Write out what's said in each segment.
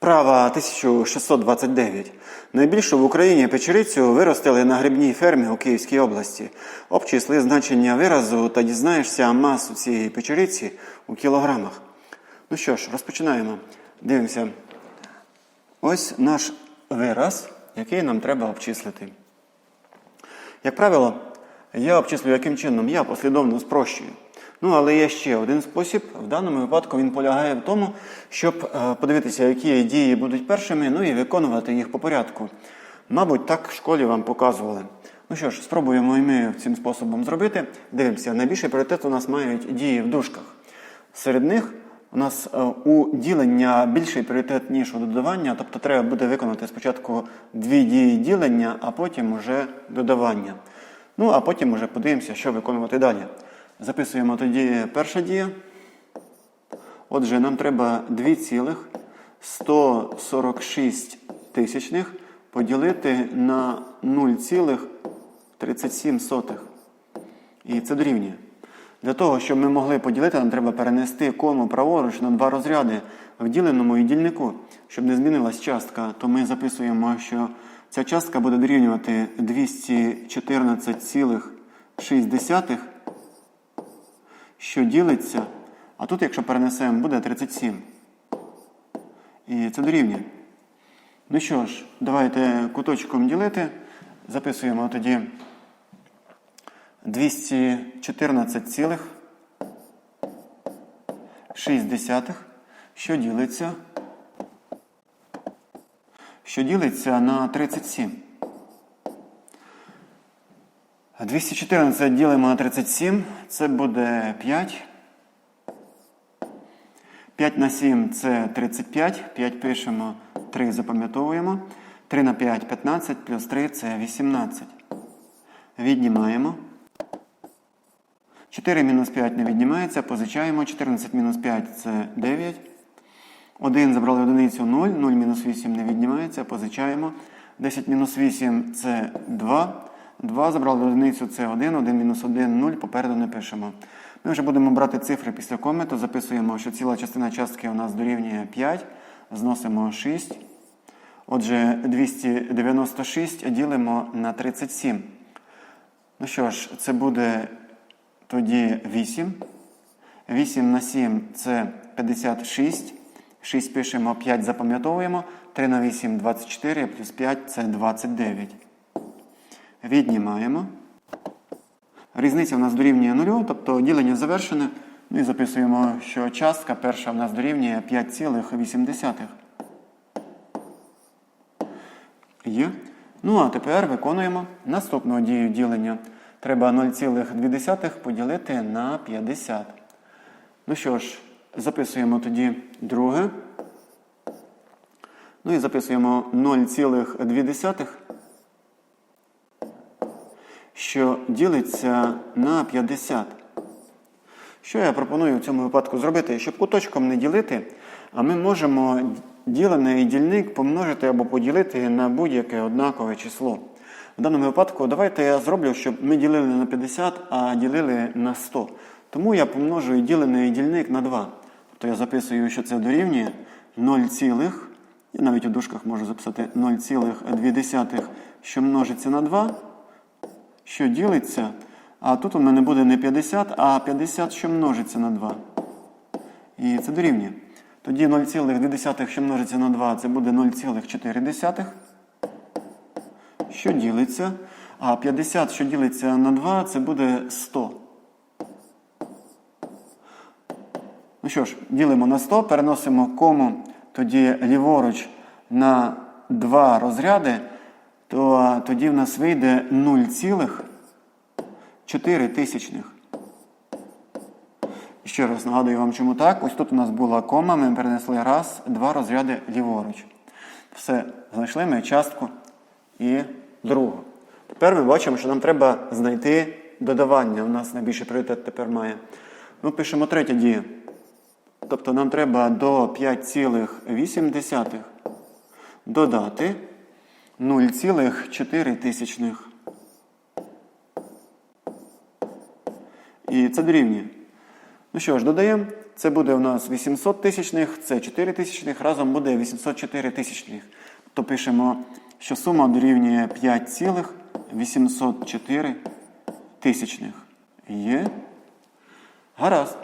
Вправа 1629. Найбільшу в Україні печерицю виростили на грибній фермі у Київській області. Обчисли значення виразу та дізнаєшся масу цієї печериці у кілограмах. Ну що ж, розпочинаємо. Дивимося. Ось наш вираз, який нам треба обчислити. Як правило, я обчислюю яким чином? Я послідовно спрощую. Ну, але є ще один спосіб. В даному випадку він полягає в тому, щоб е, подивитися, які дії будуть першими, ну і виконувати їх по порядку. Мабуть, так в школі вам показували. Ну що ж, спробуємо і ми цим способом зробити. Дивимося, найбільший пріоритет у нас мають дії в дужках. Серед них у нас е, у ділення більший пріоритет, ніж у додавання, тобто треба буде виконати спочатку дві дії ділення, а потім уже додавання. Ну, а потім вже подивимося, що виконувати далі. Записуємо тоді перша дія. Отже, нам треба 2,146 тисячних поділити на 0,37. І це дорівнює. Для того, щоб ми могли поділити, нам треба перенести кому праворуч на два розряди в діленому і дільнику, щоб не змінилась частка, то ми записуємо, що ця частка буде дорівнювати 214,6, що ділиться, а тут, якщо перенесемо, буде 37. І це дорівнює. Ну що ж, давайте куточком ділити. Записуємо тоді 214,6, що ділиться, що ділиться на 37. 214 ділимо на 37, це буде 5. 5 на 7 це 35. 5 пишемо, 3 запам'ятовуємо. 3 на 5 15, плюс 3 це 18. Віднімаємо. 4 мінус 5 не віднімається, позичаємо. 14 мінус 5 це 9. 1 забрали одиницю 0, 0 мінус 8 не віднімається, позичаємо. 10 мінус 8 це 2. 2 забрали одиницю це 1, 1 мінус 1 0, попереду не пишемо. Ми вже будемо брати цифри після коми, то записуємо, що ціла частина частки у нас дорівнює 5, зносимо 6. Отже, 296 ділимо на 37. Ну що ж, це буде тоді 8. 8 на 7 це 56. 6 пишемо, 5 запам'ятовуємо. 3 на 8 24, плюс 5 це 29. Віднімаємо. Різниця в нас дорівнює 0, тобто ділення завершене. Ну і записуємо, що частка перша в нас дорівнює 5,8. Є. Ну, а тепер виконуємо наступну дію ділення. Треба 0,2 поділити на 50. Ну що ж, записуємо тоді друге. Ну і записуємо 0,2, що ділиться на 50. Що я пропоную в цьому випадку зробити? Щоб куточком не ділити, а ми можемо ділений дільник помножити або поділити на будь-яке однакове число. В даному випадку, давайте я зроблю, щоб ми ділили на 50, а ділили на 100. Тому я помножую ділений дільник на 2. Тобто я записую, що це дорівнює 0, я навіть у дужках можу записати 0,2, що множиться на 2, що ділиться. А тут у мене буде не 50, а 50, що множиться на 2. І це дорівнює. Тоді 0,2, що множиться на 2, це буде 0,4, що ділиться. А 50, що ділиться на 2, це буде 100. Ну що ж, ділимо на 100, переносимо кому тоді ліворуч на 2 розряди, то тоді в нас вийде 0,4 тисячних. Ще раз нагадую вам, чому так. Ось тут у нас була кома, ми перенесли раз, два розряди ліворуч. Все, знайшли ми частку і другу. Tепер ми бачимо, що нам треба знайти додавання. У нас найбільший пріоритет тепер має. Ну, пишемо третя дія. Тобто нам треба до 5,8 додати 0,4 тисячних. І це дорівнює. Ну що ж, додаємо. Це буде у нас 800 тисячних, це 4 тисячних, разом буде 804 тисячних. То пишемо, що сума дорівнює 5,804 тисячних. Є. Гаразд.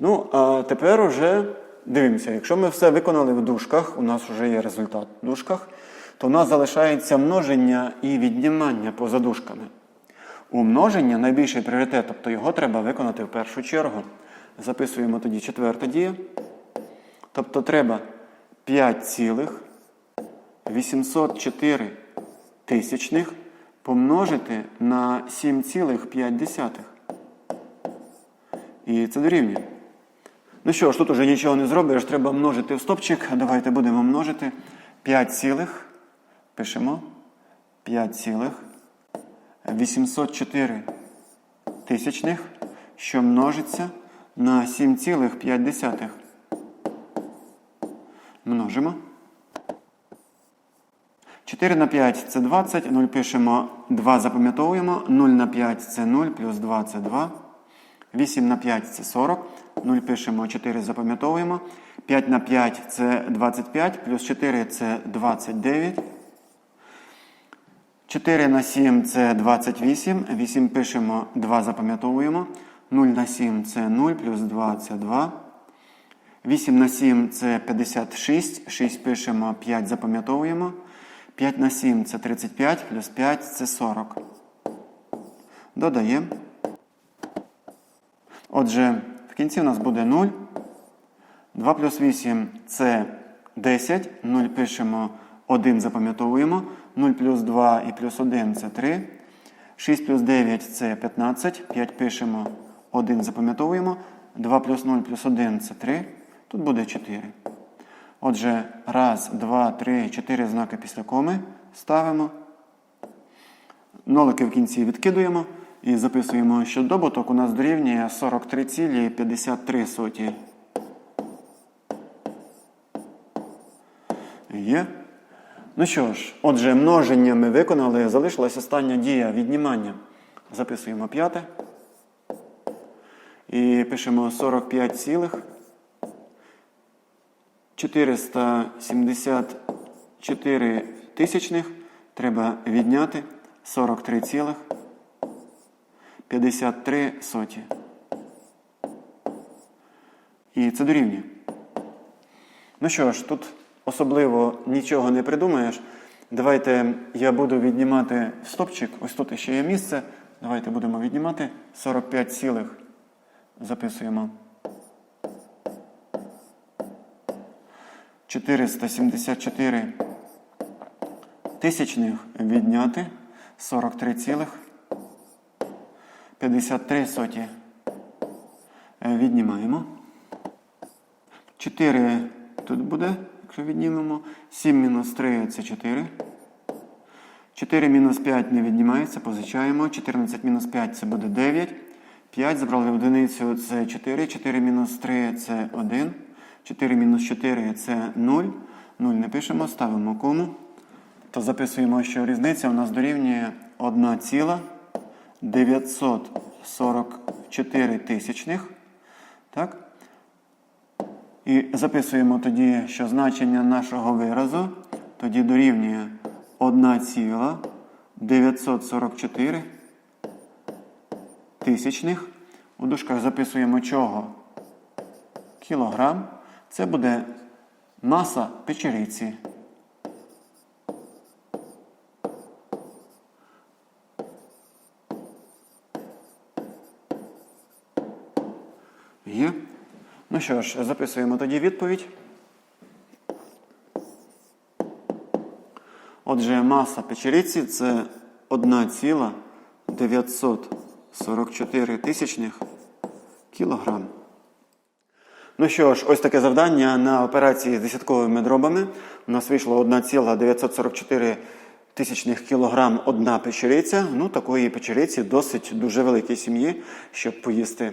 Ну, а тепер уже дивимося, якщо ми все виконали в дужках, у нас вже є результат в дужках, то у нас залишається множення і віднімання поза дужками. У множення найбільший пріоритет, тобто його треба виконати в першу чергу. Записуємо тоді четверта дія. Тобто треба 5,804 тисячних помножити на 7,5. І це дорівнює. Ну що ж, тут уже нічого не зробиш, треба множити в стопчик. Давайте будемо множити 5 цілих. Пишемо 5 цілих 804 тисячних, що множиться на 7,5. Множимо. 4 на 5 це 20, 0 пишемо, 2 запам'ятовуємо, 0 на 5 це 0, плюс 2 це 2. 8 на 5 це 40, 0 пишемо, 4 запам'ятовуємо. 5 на 5 це 25, плюс 4 це 29. 4 на 7 це 28, 8 пишемо, 2 запам'ятовуємо. 0 на 7 це 0, плюс 2 це 2. 8 на 7 це 56, 6 пишемо, 5 запам'ятовуємо. 5 на 7 це 35, плюс 5 це 40. Додаємо. Отже, в кінці у нас буде 0. 2 плюс 8 це 10. 0 пишемо 1, запам'ятовуємо. 0 плюс 2 і плюс 1 це 3. 6 плюс 9 це 15. 5 пишемо 1, запам'ятовуємо. 2 плюс 0 плюс 1 це 3. Тут буде 4. Отже, раз, два, три, чотири знаки після коми ставимо. Нолики в кінці відкидуємо і записуємо, що добуток у нас дорівнює 43,53. Є. Ну що ж, отже, множення ми виконали, залишилась остання дія віднімання. Записуємо п'яте. І пишемо 45 цілих. 474 тисячних треба відняти 43 цілих 53 соті. І це дорівнює. Ну що ж, тут особливо нічого не придумаєш. Давайте я буду віднімати стопчик. Ось тут ще є місце. Давайте будемо віднімати 45 цілих. Записуємо. 474 тисячних відняти 43 цілих 53 соті. Віднімаємо. 4 тут буде, якщо віднімемо. 7 мінус 3 це 4. 4 мінус 5 не віднімається, позичаємо. 14 мінус 5 це буде 9. 5 забрали одиницю це 4. 4 мінус 3 це 1. 4 мінус 4 це 0. 0 не пишемо, ставимо кому. То записуємо, що різниця у нас дорівнює 1,944 тисячних. Так? І записуємо тоді, що значення нашого виразу тоді дорівнює 1,944 тисячних. У дужках записуємо чого? Кілограм. Це буде маса печериці. Ну що ж, записуємо тоді відповідь. Отже, маса печериці це 1,944 тисячних кілограм. Ну що ж, ось таке завдання на операції з десятковими дробами. У нас вийшло 1,944 тисячних кілограм одна печериця. Ну, такої печериці досить дуже великій сім'ї, щоб поїсти.